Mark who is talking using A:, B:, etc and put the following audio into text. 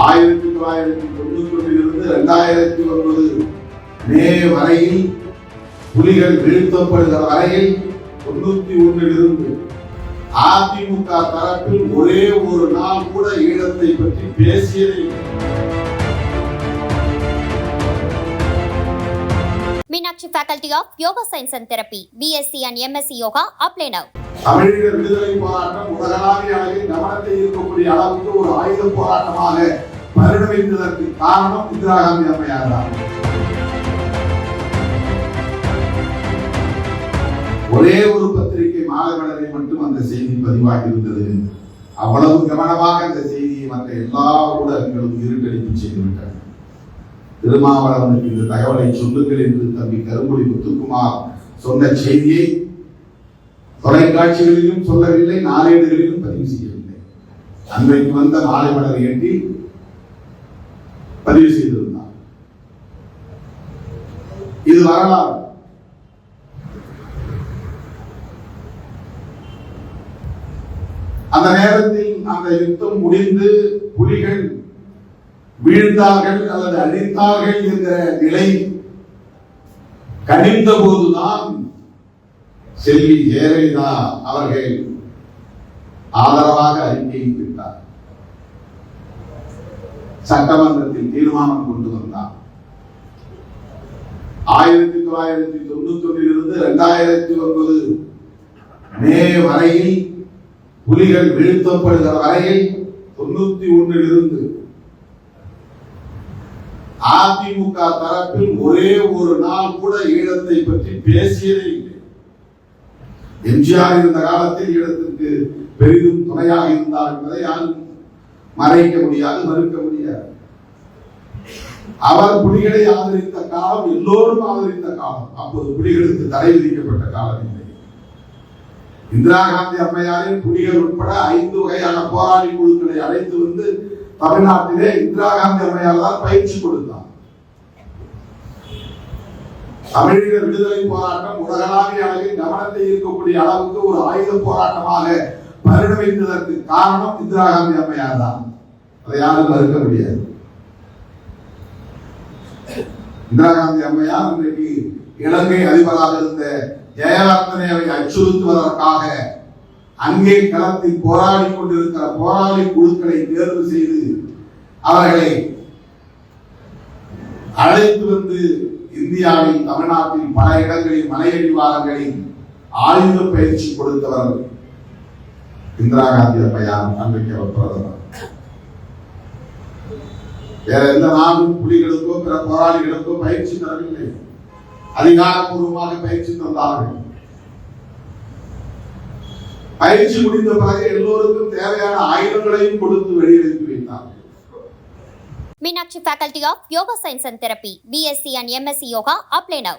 A: ஆயிரத்தி தொள்ளாயிரத்தி தொண்ணூத்தி ஒன்றிலிருந்து இரண்டாயிரத்தி ஒன்பது மே வரையில் புலிகள் வீழ்த்தப்படுகிற வரையில் தொண்ணூத்தி ஒன்றிலிருந்து அதிமுக தரப்பில் ஒரே ஒரு நாள் கூட ஈழத்தை பற்றி பேசியதே
B: Faculty of Yoga Science and Therapy, BSc and MSc Yoga, apply now.
A: தமிழீழ விடுதலை போராட்டம் உலகளாவிய அளவில் கவனத்தை ஈர்க்கக்கூடிய அளவுக்கு ஒரு ஆயுத போராட்டமாக பரிணமித்ததற்கு காரணம் இந்திரா காந்தி அம்மையார் தான். ஒரே ஒரு பத்திரிகை மாலைமலரை மட்டும் அந்த செய்தி பதிவாகி இருந்தது அவ்வளவு கவனமாக அந்த செய்தியை மற்ற எல்லா ஊடகங்களும் இருட்டடிப்பு செய்துவிட்டன. திருமாவளவனுக்கு இந்த தகவலை சொல்லுங்கள் என்று தம்பி கருங்குடி முத்துக்குமார் சொன்ன செய்தியை தொலைக்காட்சிகளிலும் சொல்லவில்லை நாளேடுகளிலும் பதிவு செய்யவில்லை. அன்றைக்கு வந்த மாலை மலர் ஏற்றி பதிவு செய்திருந்தார். இது வரலாறு. அந்த நேரத்தில் அந்த யுத்தம் முடிந்து புலிகள் வீழ்ந்தார்கள் அல்லது அழித்தார்கள் என்ற நிலை கனிந்த போதுதான் செல்வி ஜெயலலிதா அவர்கள் ஆதரவாக அறிக்கையிட்டார் சட்டமன்றத்தில் தீர்மானம் கொண்டு வந்தார். ஆயிரத்தி தொள்ளாயிரத்தி தொண்ணூத்தி ஒன்றிலிருந்து இரண்டாயிரத்தி ஒன்பது மே வரையில் புலிகள் வீழ்த்தப்படுகிற வரையில் தொண்ணூத்தி ஒன்றிலிருந்து அதிமுக தரப்பில் ஒரே ஒரு நாள் கூட ஈழத்தை பற்றி பேசியதே இல்லை. எம்ஜிஆர் இருந்த காலத்தில் ஈழத்திற்கு பெரிதும் துணையாக இருந்தார் என்பதை யாரும் மறைக்க முடியாது மறுக்க முடியாது. அவர் புலிகளை ஆதரித்த காலம் எல்லோரும் ஆதரித்த காலம். அப்போது புலிகளுக்கு தடை விதிக்கப்பட்ட காலம் இல்லை. இந்திரா காந்தி அம்மையாரின் புலிகள் உட்பட ஐந்து வகையான போராளி குழுக்களை அழைத்து வந்து தமிழ்நாட்டிலே இந்திரா காந்தி அம்மையார் தான் பயிற்சி கொடுத்தார். தமிழீழ விடுதலை போராட்டம் உலகளாவிய அளவில் கவனத்தை ஈர்க்கக்கூடிய அளவுக்கு ஒரு ஆயுத போராட்டமாக பரிணமித்ததற்கு காரணம் இந்திரா காந்தி அம்மையார் தான். அதை யாரும் மறுக்க முடியாது. இந்திரா காந்தி அம்மையார் இன்றைக்கு இலங்கை அதிபராக இருந்த ஜெயலலிதனை அச்சுறுத்துவதற்காக அங்கே களத்தில் போராடி கொண்டிருக்கிற போராளி குழுக்களை தேர்வு செய்து அவர்களை அழைத்து வந்து இந்தியாவில் தமிழ்நாட்டில் பல இடங்களில் மலையடிவாரங்களில் ஆயுத பயிற்சி கொடுத்தவர்கள். இந்திரா காந்தி அம்மையார் அன்றைக்கு அவர் பிரதமர். வேற எந்த நாடும் புலிகளுக்கோ பிற போராளிகளுக்கோ பயிற்சி தரவில்லை. அதிகாரப்பூர்வமாக பயிற்சி தந்தார்கள். பயிற்சி முடிந்த பிறகு எல்லோருக்கும் தேவையான ஆயுதங்களையும் கொடுத்து வெளியெடுத்து வைத்தார்கள்.
B: Meenakshi Faculty of Yoga Science and Therapy, BSc and MSc Yoga, apply now.